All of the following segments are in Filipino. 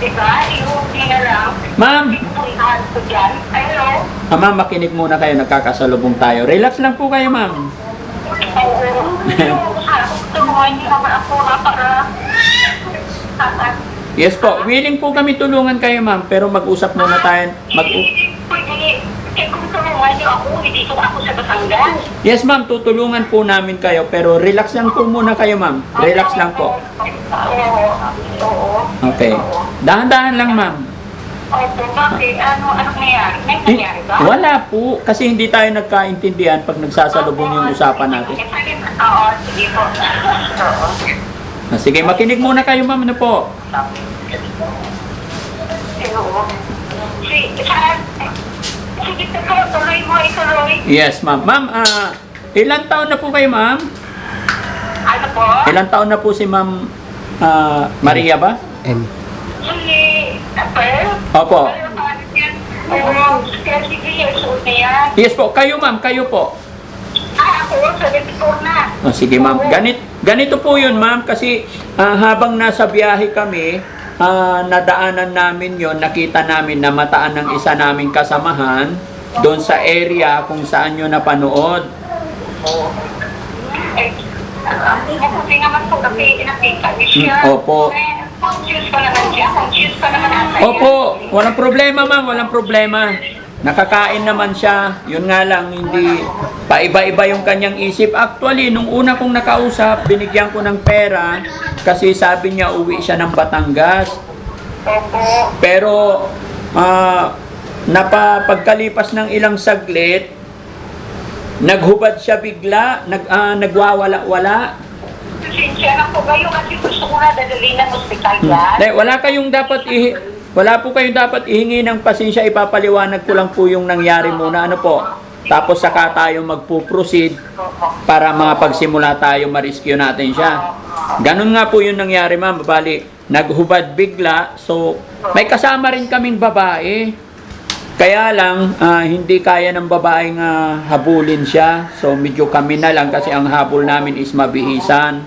di ba? Iuwi na lang. Ma'am. Hello? ah, ma'am, makinig muna kayo, nagkakasalubong tayo. Relax lang po kayo, ma'am. Oo. Yung gusto mo, hindi naman ako na para... Yes po, willing po kami tulungan kayo, ma'am, pero mag-usap muna tayo. Mag Pwede, eh niyo ako, ko ako sa Batangas. yes, ma'am, tutulungan po namin kayo, pero relax lang po muna kayo, ma'am. Relax lang po. Oo. Oo. Okay. Dahan-dahan lang, ma'am. Opo, bakit? Ano, anong nangyari? May Eh, nangyari ba? Wala po, kasi hindi tayo nagkaintindihan pag nagsasalubong yung usapan natin. Oo, sige po. Oo. Ah, Sige, makinig muna kayo, ma'am, ano po? Oo. Si- saan? Sige po, tuloy mo, ituloy. Yes, ma'am. Ma'am, ah, ilang taon na po kayo, ma'am? Ano po? Ilang taon na po si ma'am ah, Maria ba? M. Apple? Opo. Oo, 30 years old na yan. Yes po, kayo ma'am, kayo po. Ah, ako, 74 na. Oh, sige ma'am, ganit, ganito po yun ma'am kasi ah, habang nasa biyahe kami, ah, nadaanan namin yon nakita namin na mataan ng isa naming kasamahan doon sa area kung saan nyo napanood. Mabuti naman po kasi nakita. Mm, opo. Opo, walang problema ma'am, walang problema. Nakakain naman siya, yun nga lang, hindi paiba-iba yung kanyang isip. Actually, nung una kong nakausap, binigyan ko ng pera kasi sabi niya uwi siya ng Batangas. Pero, ah, napapagkalipas ng ilang saglit, naghubad siya bigla, nag, ah, nagwawala-wala. Pasensya na po kayo kasi gusto ko na dadalhin ng ospital yan. Dahil wala kayong dapat ihi, wala po kayong dapat ihingi ng pasensya, ipapaliwanag ko lang po yung nangyari muna, ano po. Tapos saka tayo magpo-proceed para makapagsimula tayo ma-rescue natin siya. Ganun nga po yung nangyari, ma'am. Bali, naghubad bigla. So, may kasama rin kaming babae. Kaya lang, ah, hindi kaya ng babaeng ah, habulin siya. So, medyo kami na lang kasi ang habol namin is mabihisan.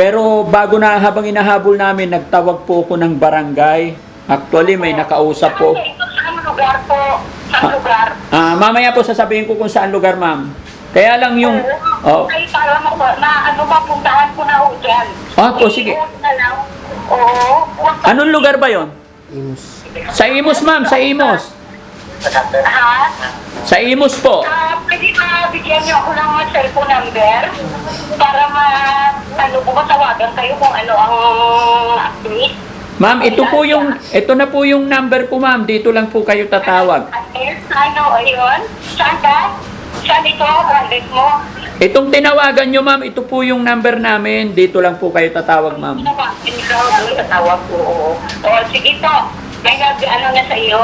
Pero bago na habang inahabol namin, nagtawag po ako ng barangay. Actually, may nakausap po. Saan lugar po? Saan Ah. lugar? Ah, mamaya po sasabihin ko kung saan lugar, ma'am. Kaya lang yung... Oh, Ay, para ma, ma, ano, mapuntahan ko na ho dyan. Ah, po, sige. Oo. Anong lugar ba yon? Imus. Sa Imos, ma'am. Sa Imos. Ha? Sa Imos po. Ah, pwede ba bigyan niyo ako ng cellphone number para ma, ano po, matawagan kayo kung ano ang update? Ma'am, ito po yung... Ito na po yung number ko, ma'am. Dito lang po kayo tatawag. Ano, ayun? Saan ka? Saan ito? Contact mo? Itong tinawagan nyo, ma'am, ito po yung number namin. Dito lang po kayo tatawag, ma'am. Tinawagan doon, tatawag ko, oo. O, sige to. May nag, ano na sa iyo?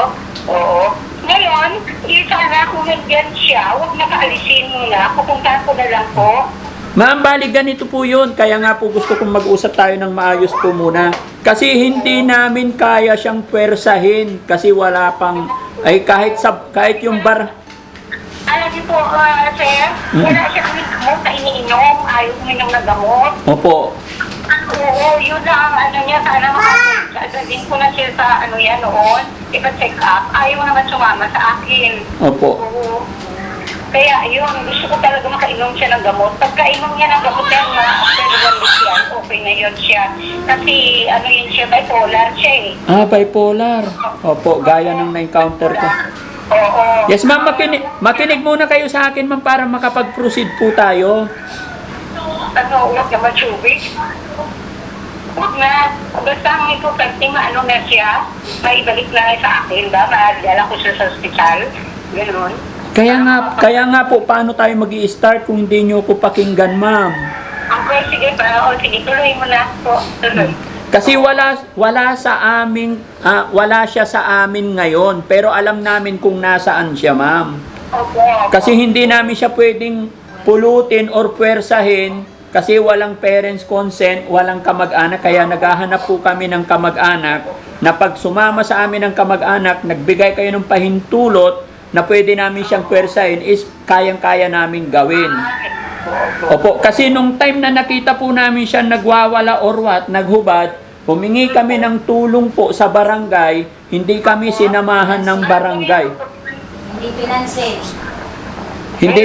Oo. Ngayon, yung sana kung nandyan siya, huwag na kaalisin muna. Pupuntahan ko na lang po. Ma'am, bali ganito po yun. Kaya nga po gusto kong mag-usap tayo ng maayos po muna. Kasi hindi namin kaya siyang pwersahin. Kasi wala pang... Ay kahit sa kahit yung bar... Alam niyo po, ah, sir, wala siyang gamot na iniinom. Ayaw uminom ng gamot. Opo. Oo, yun lang ang ano niya. Sana makapagdalhin ko na siya sa ano yan noon. Ipa-check up. Ayaw naman sumama sa akin. Opo. Oo. Kaya yun, gusto ko talaga makainom siya ng gamot. Pagkainom niya ng gamot yan, week yan, okay na yun siya. Kasi ano yun siya, bipolar siya eh. Ah, bipolar. Opo, gaya ng na-encounter ko. Oo. Yes, ma'am, makinig, makinig muna kayo sa akin, ma'am, para makapag-proceed po tayo. Ano, huwag naman tubig. Huwag na. Basta ang importante maano na siya, maibalik na sa akin ba? Maadala ko siya sa ospital. Ganun. Kaya nga, kaya nga po, paano tayo mag start kung hindi nyo ko pakinggan, ma'am? Okay, sige pa. O, sige, tuloy mo na po. Tuloy. Kasi wala wala sa aming ah, wala siya sa amin ngayon, pero alam namin kung nasaan siya, ma'am. Kasi hindi namin siya pwedeng pulutin or puwersahin kasi walang parents consent, walang kamag-anak, kaya naghahanap po kami ng kamag-anak na pag sumama sa amin ng kamag-anak, nagbigay kayo ng pahintulot na pwede namin siyang puwersahin is kayang-kaya namin gawin. Opo, kasi nung time na nakita po namin siya nagwawala or what, naghubad, humingi kami ng tulong po sa barangay, hindi kami sinamahan ng barangay. Hindi pinansin. Hindi?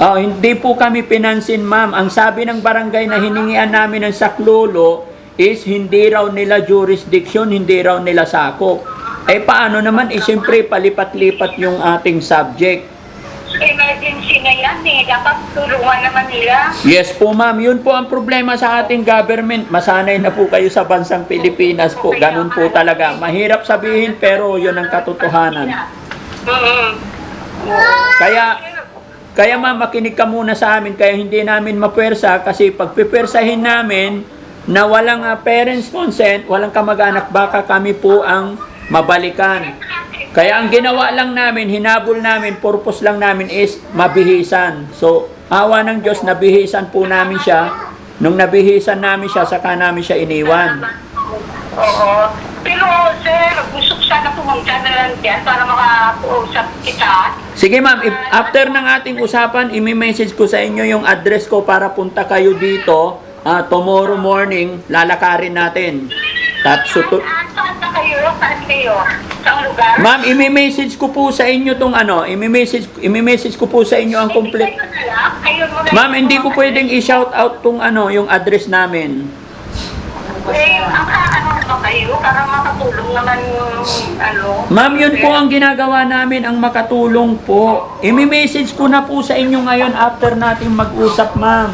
Oh, hindi po kami pinansin, ma'am. Ang sabi ng barangay na hiningian namin ng saklolo is hindi raw nila jurisdiction, hindi raw nila sakop. Eh paano naman? Eh siyempre palipat-lipat yung ating subject. Emergency na yan eh. Dapat tulungan naman nila. Yes po ma'am, yun po ang problema sa ating government. Masanay na po kayo sa bansang Pilipinas po. Ganun po talaga. Mahirap sabihin pero yun ang katotohanan. Mm-hmm. Kaya kaya ma'am, makinig ka muna sa amin kaya hindi namin mapwersa kasi pag pipwersahin namin na walang ah, parents consent, walang kamag-anak, baka kami po ang mabalikan. Kaya ang ginawa lang namin, hinabol namin, purpose lang namin is mabihisan. So, awa ng Diyos, nabihisan po namin siya. Nung nabihisan namin siya, saka namin siya iniwan. Oo. Pero sir, gusto ko sana pumunta na lang dyan para makausap kita. Sige ma'am, if after ng ating usapan, imi-message ko sa inyo yung address ko para punta kayo dito. Ah, tomorrow morning, lalakarin natin. Tapos, sutu- Saan, na kayo? Saan kayo? Saan lugar? ma'am, imi-message ko po sa inyo tong ano, imi-message, imi-message ko po sa inyo ang complete. Kayo na lang? Kayo mo na Ma'am, hindi ko pwedeng i-shout out tong ano, yung address namin. Eh, ano ba kayo? Para makatulong naman yung ano. Ma'am, yun po ang ginagawa namin, ang makatulong po. Imi-message ko na po sa inyo ngayon after nating mag-usap, ma'am.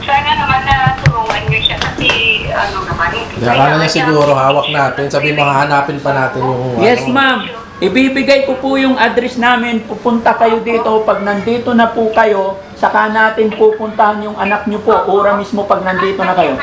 Sana naman na tulungan niyo siya kasi ano naman. Di, akala niya siguro hawak natin, sabi mo hahanapin pa natin yung Yes, ano. ma'am. Ibibigay ko po yung address namin. Pupunta kayo dito. Pag nandito na po kayo, saka natin pupuntahan yung anak nyo po. Ora mismo pag nandito na kayo.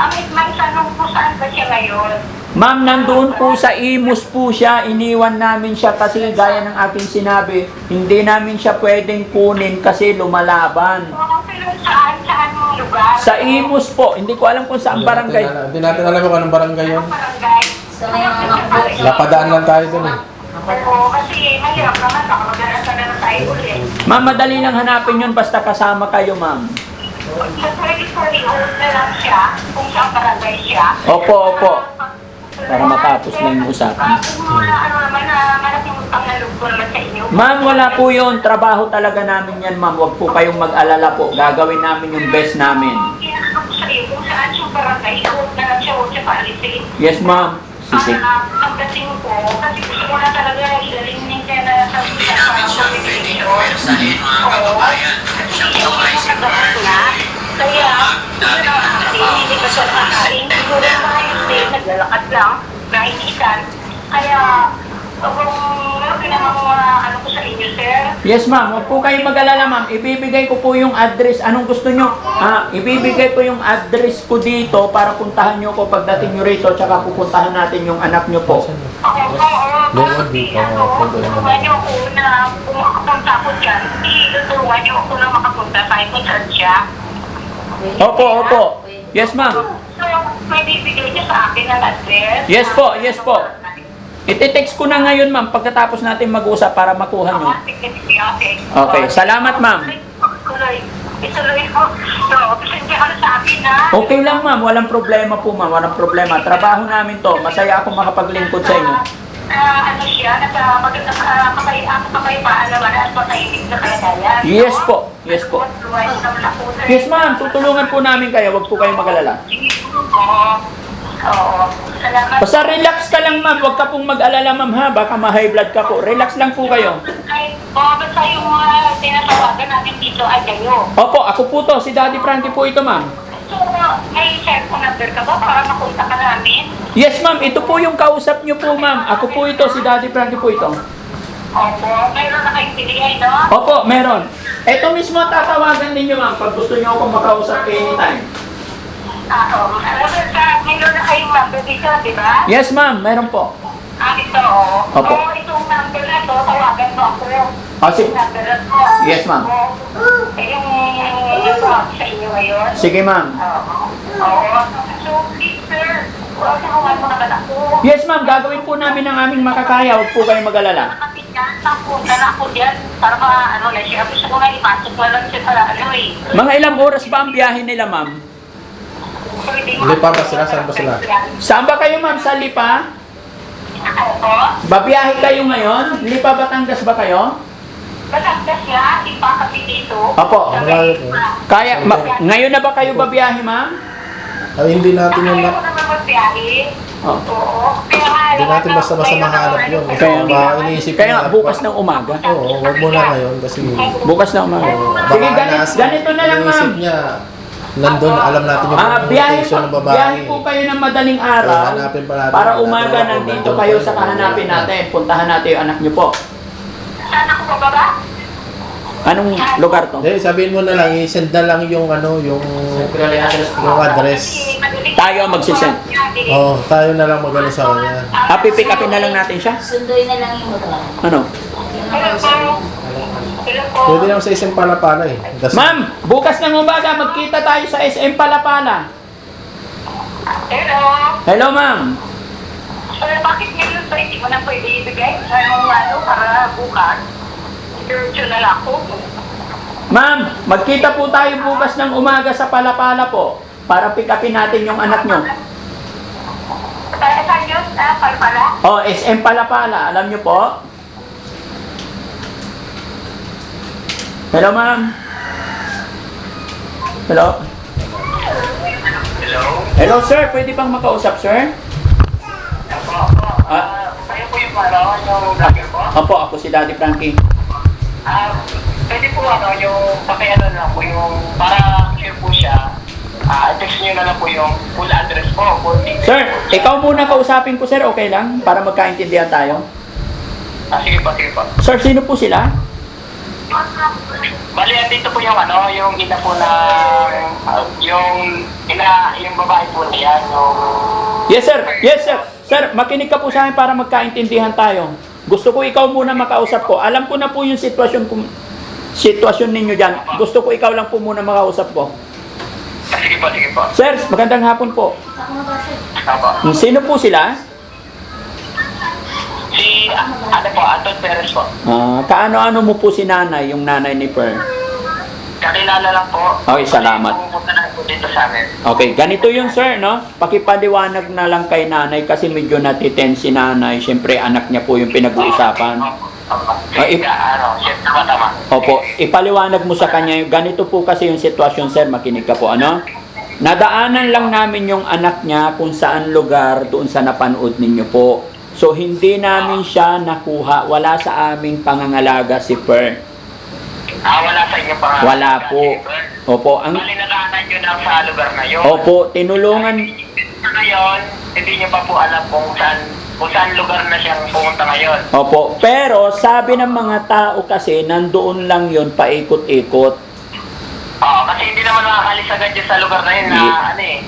Amit man tanong po saan ba siya ngayon? Ma'am, nandoon po sa Imus po siya. Iniwan namin siya kasi gaya ng aking sinabi, hindi namin siya pwedeng kunin kasi lumalaban. Oo, pero saan? Saan mong lugar? Sa Imus po, hindi ko alam kung saan barangay. Hindi natin alam kung anong barangay yun. Barangay? May mga makbo. Lapadaan lang tayo dun eh. Oo, kasi mahirap naman. Baka na lang tayo ulit. Ma'am, madali lang hanapin yun basta kasama kayo, ma'am. Opo, opo. Para matapos na yung usapan. Sa. Ma'am, wala po yun. Trabaho talaga namin yan, ma'am. Huwag po kayong mag-alala po. Gagawin namin yung best namin. Sa. Yes, ma'am. Sisi. Para pagdating ko, kasi gusto ko na talaga ilalim niya na sa para communication. Oo. Hindi ko nagdakas na. Kaya, yun ang akin, hindi ko siya nakain. Siguro na ayos din, naglalakad lang, nainitan. Kaya, kung mga ano ko sa inyo, sir, Yes, ma'am. Huwag po kayong mag-alala, ma'am. Ibibigay ko po yung address. Anong gusto nyo? Ah, ibibigay ko yung address ko dito para puntahan nyo ko pagdating nyo rito tsaka pupuntahan natin yung anak nyo po. Oo, oo. Kasi ano, naman. tulungan niyo ako na kung makapunta ako dyan, itutulungan niyo ako na makapunta kahit kung saan siya. Opo, opo. Yes, ma'am. So, may bibigay niyo sa akin ng address. Yes po, yes po. Iti-text ko na ngayon, ma'am, pagkatapos natin mag-usap para makuha nyo. Okay, salamat, ma'am. Tuloy. Ituloy ko. So, pasensya ka sa akin na. Okay lang, ma'am. Walang problema po, ma'am. Walang problema. Trabaho namin to. Masaya ako makapaglingkod sa inyo. Ah, ano siya, nasa maganda uh, kapay, ako kapaypaan naman at matahimik na kalagayan. Yes po. Yes po. Yes, ma'am. Tutulungan po namin kayo. Huwag po kayong mag-alala. Oo. Oo. Salamat. Basta relax ka lang, ma'am. Huwag ka pong mag-alala, ma'am, ha? Baka ma-high blood ka po. Relax lang po kayo. Ay, oh, basta yung mga tinatawagan natin dito ay kayo. Opo, ako po to. Si Daddy Frankie po ito, ma'am. So, may cellphone number ka ba para makunta ka namin? Yes, ma'am. Ito po yung kausap niyo po, ma'am. Ako po ito. Si Daddy Frankie po ito. Opo, mayroon na kayong binigay, no? Opo, meron. Ito mismo tatawagan ninyo, ma'am, pag gusto niyo akong makausap anytime. Ah, oo. Alam mo, sa, mayroon na kayong number dito, di ba? Yes, ma'am. Meron po. Ah, ito, oo. Opo. Oo, itong number na to, tawagan mo ako. Ah, si- Yung number na to. Yes, ma'am. Oo. Eh, yung natawag sa inyo ngayon. Sige, ma'am. Oo. Oo. So, please, sir, mo naman ako. Yes, ma'am. Gagawin po namin ang aming makakaya. Huwag po kayong mag-alala. Punta na ako dyan para ma, ano na siya. Gusto ko nga ipasok na lang siya sa ano eh. Mga ilang oras ba ang biyahe nila, ma'am? 3 pwede Lipa ba sila? Saan ba sila? Saan ba kayo ma'am? Sa Lipa? Opo. Babiyahe kayo ngayon? Lipa Batangas ba kayo? Batangas siya, ipa kami dito. Opo. Kaya, ma- ngayon na ba kayo babiyahe ma'am? Ay, hindi natin yung... Kaya ko naman magbiyahe. Oh. Oo. Kaya nga, Hindi alam natin mo, basta-basta ngayon mahanap naman, yun. Kaya hindi ba, naman- iniisip Kaya nga, na- bukas ng umaga. Oo, wag muna ngayon kasi... Bukas na umaga. Sige, baka ganito, ganito na lang ma'am. niya, nandun, alam natin yung Ah, biyahe po, ng babae. biyahe po kayo ng madaling araw Kaya hanapin pa natin. para umaga natin nandito kayo sa kahanapin natin. Puntahan natin yung anak niyo po. Saan ako bababa? Anong lugar to? Hindi, sabihin mo na lang, i-send na lang yung ano, yung... Yung address. Tayo ang magsisend. Oo, oh, tayo na lang magano sa kanya. Ah, pipick upin na lang natin siya? Sunduin na lang yung motor. Ano? Hello po. kausap. Hello po. Pwede lang sa isang pala-pala eh. Das- Ma'am, bukas ng umaga magkita tayo sa SM Palapala. Hello. Hello ma'am. Sir, bakit ngayon ba hindi mo na pwede ibigay? Anong ano, para bukas? Diretso na lang ako. Ma'am, magkita po tayo bukas ng umaga sa Palapala po para pick upin natin yung anak nyo. Saan yun? Ah, para pala? Oh, SM Palapala, alam nyo po? Hello ma'am. Hello. Hello? Hello sir, pwede bang makausap sir? Ako, ako. Ah. Ah, kayo po yung ano, yung vlogger po? Opo, ako si Daddy Frankie. Ah, pwede po ano, yung pakiano na po yung, para clear po siya, ah, text nyo na lang po yung full address po. Full. Sir, ikaw muna kausapin ko sir, okay lang? Para magkaintindihan tayo. Ah, sige po, sige po. Sir, sino po sila? Bali, andito po yung ano, yung ina po na, yung ina, yung babae po niya, yung, Yes sir, yes sir. Sir, makinig ka po sa akin para magkaintindihan tayo. Gusto ko ikaw muna makausap ko. Alam ko na po yung sitwasyon ko, sitwasyon ninyo dyan. Gusto ko ikaw lang po muna makausap ko. sige po, sige po. Sir, magandang hapon po. Ako na ba, sir? Sino po sila? Si, ah, ano po, Anton Perez po. Ah, kaano-ano mo po si nanay, yung nanay ni Per? Kakilala lang po. Okay, salamat. Pumunta na po dito sa amin. Okay, ganito yung sir, no? Pakipaliwanag na lang kay nanay kasi medyo natiten si nanay. Siyempre, anak niya po yung pinag-uusapan. Opo. Ah, if- Sige, ano, tama. Opo, ipaliwanag mo sa kanya, yung ganito po kasi yung sitwasyon, sir, makinig ka po, ano? Nadaanan lang namin yung anak niya kung saan lugar doon sa napanood ninyo po. So, hindi namin siya nakuha. Wala sa aming pangangalaga si Per. Ah, wala sa inyo pa. Wala po. Opo, ang... Bali nakahanan nyo lang sa lugar na yun. Opo, tinulungan... Sa ngayon, hindi nyo pa po alam kung saan, kung saan lugar na siyang pumunta ngayon. Opo, pero sabi ng mga tao kasi, nandoon lang yon paikot-ikot. Oo, kasi hindi naman makakalis agad sa lugar na yun na, ano eh,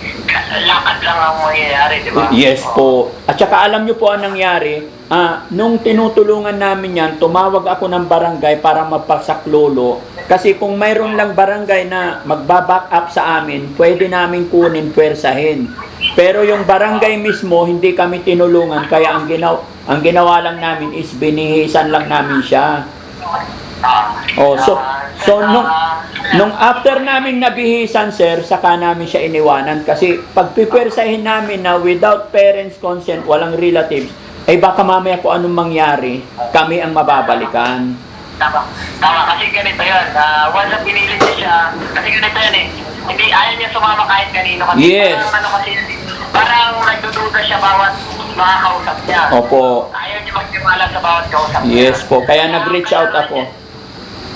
lakad lang ang mangyayari, di ba? Yes po. At saka alam nyo po ang nangyari, ah, nung tinutulungan namin yan, tumawag ako ng barangay para mapasaklolo. Kasi kung mayroon lang barangay na magbaback up sa amin, pwede namin kunin, pwersahin. Pero yung barangay mismo, hindi kami tinulungan. Kaya ang, ginaw ang ginawa lang namin is binihisan lang namin siya. Oh, so, so nung, nung after namin nabihisan, sir, saka namin siya iniwanan. Kasi pag pipwersahin namin na without parents' consent, walang relatives, ay baka mamaya kung anong mangyari, kami ang mababalikan. Tama. Tama, kasi ganito yun. Uh, once na pinilit niya siya, kasi ganito yun eh. Hindi, ayaw niya sumama kahit kanino. Kasi Yes. Parang, ano kasi, parang nagdududa siya bawat makakausap niya. Opo. Ayaw niya magtiwala sa bawat kausap niya. Yes po, kaya nag-reach out ako.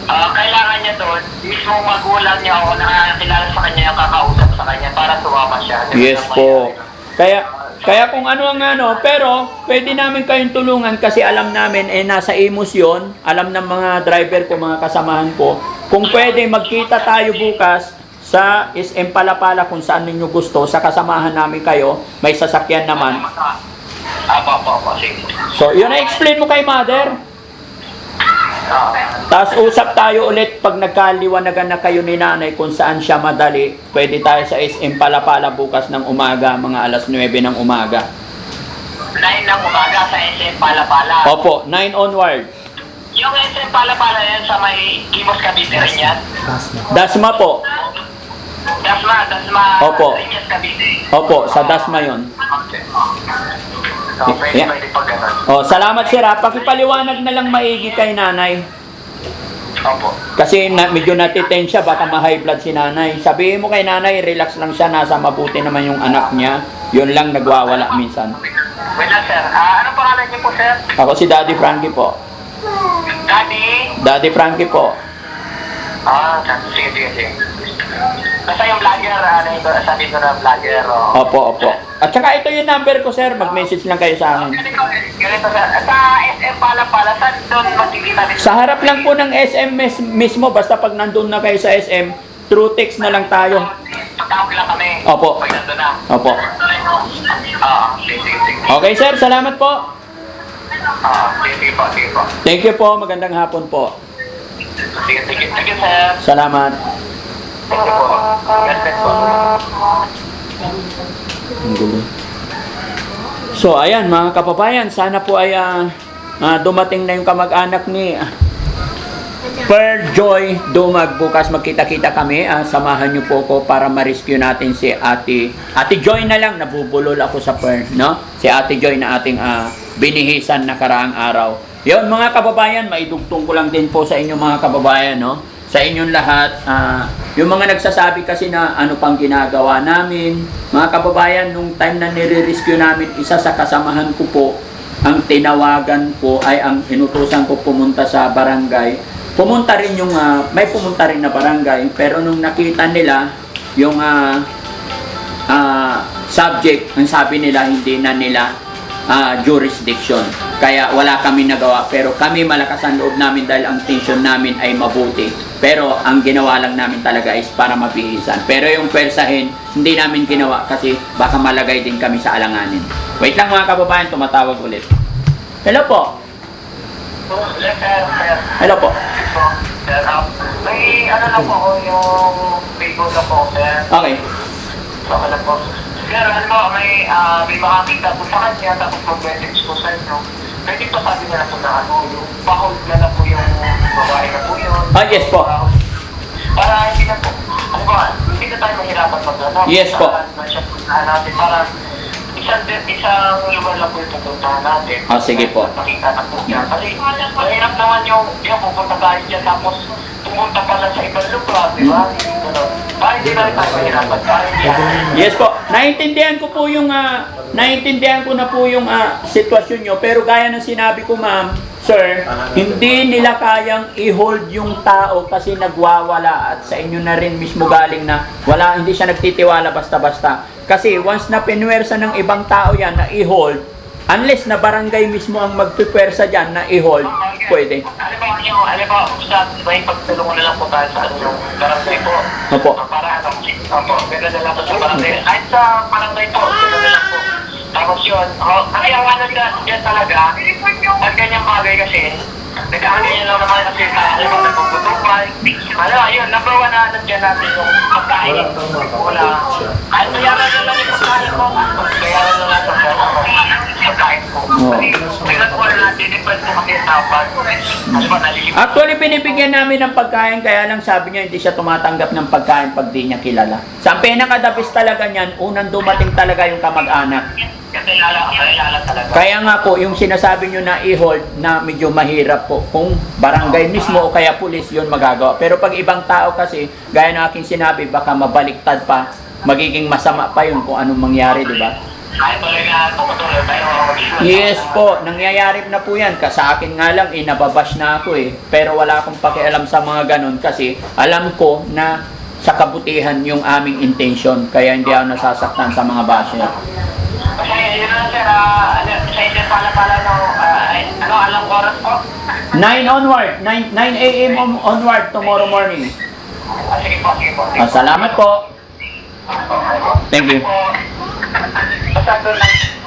Ah, kailangan niya doon, mismo magulang niya o nakakilala sa kanya yung kakausap sa kanya para sumama siya. Ba? Yes po. Kaya, kaya kung ano ang ano, pero pwede namin kayong tulungan kasi alam namin, eh nasa Imus yun, alam ng mga driver ko, mga kasamahan ko, kung pwede magkita tayo bukas sa SM Palapala kung saan ninyo gusto, sa kasamahan namin kayo, may sasakyan naman. Apo, apo, apo. Sige. So, yun na explain mo kay mother. Tapos usap tayo ulit pag nagkaliwanagan na kayo ni nanay kung saan siya madali. Pwede tayo sa SM Palapala bukas ng umaga, mga alas 9 ng umaga. 9 ng umaga sa SM Palapala. Opo, 9 onward. Yung SM Palapala yan sa may Kimos Cavite rin yan. Dasma po. Dasma, Dasma. Opo. Opo, sa Dasma yon. Okay. So, pwede, Yeah. pwede pag ganun. Oh, salamat sir ha. Pakipaliwanag na lang maigi kay nanay. Opo. Kasi na, medyo natiten siya, baka ma-high blood si nanay. Sabihin mo kay nanay, relax lang siya, nasa mabuti naman yung anak niya. Yun lang nagwawala minsan. Wait lang, sir. Ah, ano pangalan niyo po, sir? Ako si Daddy Frankie po. Daddy? Daddy Frankie po. Ah, sige, sige, sige. Basta yung vlogger, ano ito, sabi ko na vlogger, o. Opo, opo. At saka ito yung number ko sir, mag-message lang kayo sa akin. Ganito, ganito, sir. Sa SM pala pala, saan doon magkikita din? Sa harap lang po ng SM mes- mismo, basta pag nandun na kayo sa SM, through text na lang tayo. Patawag lang kami. Opo. Pag nandun na. Opo. Sige, sige, sige. Okay sir, salamat po. Ah, sige, sige po, sige po. Thank you po, magandang hapon po. Sige, sige, sige, sir. Salamat. Thank you po. God bless po. Ang gulo. So, ayan mga kapabayan, sana po ay ah, ah, dumating na yung kamag-anak ni ah, Per Joy Dumag. Bukas magkita-kita kami. Ah, samahan niyo po ko para ma-rescue natin si Ate. Ate Joy na lang, nabubulol ako sa Per, no? Si Ate Joy na ating ah, binihisan na karaang araw. Yon mga kababayan, maidugtong ko lang din po sa inyo mga kababayan, no? Sa inyong lahat, ah, yung mga nagsasabi kasi na ano pang ginagawa namin, mga kababayan, nung time na nire-rescue namin, isa sa kasamahan ko po, ang tinawagan ko ay ang inutusan ko pumunta sa barangay. Pumunta rin yung, ah, may pumunta rin na barangay, pero nung nakita nila yung ah, ah, subject, ang sabi nila hindi na nila ah, jurisdiction. Kaya wala kami nagawa. Pero kami malakas ang loob namin dahil ang tension namin ay mabuti. Pero ang ginawa lang namin talaga is para mabihisan. Pero yung pwersahin, hindi namin ginawa kasi baka malagay din kami sa alanganin. Wait lang mga kababayan, tumatawag ulit. Hello po. Hello po. May ano lang po ako yung Facebook na po, sir. Okay. Okay lang po. Sir, ano po, may, ah, may makakita po sa kanya, tapos mag-message po sa inyo. Pwede pa sabi nila po na ano, yung pa-hold na na po yung babae na po yun. Ah, yes po. Para hindi na po, ano ba, hindi na tayo mahirapan mag ano. Yes po. Na siya puntahan natin para isang, isang lugar lang po yung pupuntahan natin. Ah, sige po. Makita na po niya. Kasi mahirap naman yung, yung pupunta tayo dyan tapos pumunta pala sa ibang lugar, di ba? Ganun. Para hindi na rin tayo Yes po. Naintindihan ko po yung ah, naintindihan ko na po yung ah, sitwasyon nyo. Pero gaya ng sinabi ko, ma'am, sir, hindi nila kayang i-hold yung tao kasi nagwawala at sa inyo na rin mismo galing na wala hindi siya nagtitiwala basta-basta. Kasi once na pinwersa ng ibang tao yan na i-hold, unless na barangay mismo ang magpipwersa dyan na i-hold, pwede. Alam mo, yung, alam mo, sa may pagtulungan na lang po tayo sa ano yung barangay po. Opo. Ah, Para ano, opo, gano'n na lang po sa barangay. Kahit sa barangay po, gano'n na lang po. Tapos yun, oh, nakiyawanan ka dyan talaga. Pag ganyang bagay kasi, nagkakaganyan lang naman kasi sa alam mo, nagpuputupan. Ano, yun, number one na nandiyan natin yung pagkain. Wala. Kahit bayaran na lang yung pagkain mo, bayaran na lang yung pagkain po. Tingnan ko na depende po kasi sa tawag. Ano ba, nalilipad? Actually, binibigyan namin ng pagkain, kaya lang sabi niya hindi siya tumatanggap ng pagkain pag di niya kilala. Sa pinakadabis talaga niyan, unang dumating talaga yung kamag-anak. Kasi lala, lala talaga. Kaya nga po, yung sinasabi niyo na i-hold na medyo mahirap po, kung barangay mismo o kaya pulis, yun magagawa. Pero pag ibang tao kasi, gaya ng aking sinabi, baka mabaliktad pa, magiging masama pa yun kung anong mangyari, di ba? Yes po, nangyayari na po yan. Ka- Sa akin nga lang, inababash na ako eh. Pero wala akong pakialam sa mga ganun kasi alam ko na sa kabutihan yung aming intention. Kaya hindi ako nasasaktan sa mga basher. Kasi yun na sir, ah, ano, sa inyo pala pala no, ah, ano, alang oras po? 9 onward, 9, 9 a.m. on- onward tomorrow morning. Ah, sige po, sige po. sige Ah, po. salamat po. Thank you. Thank you.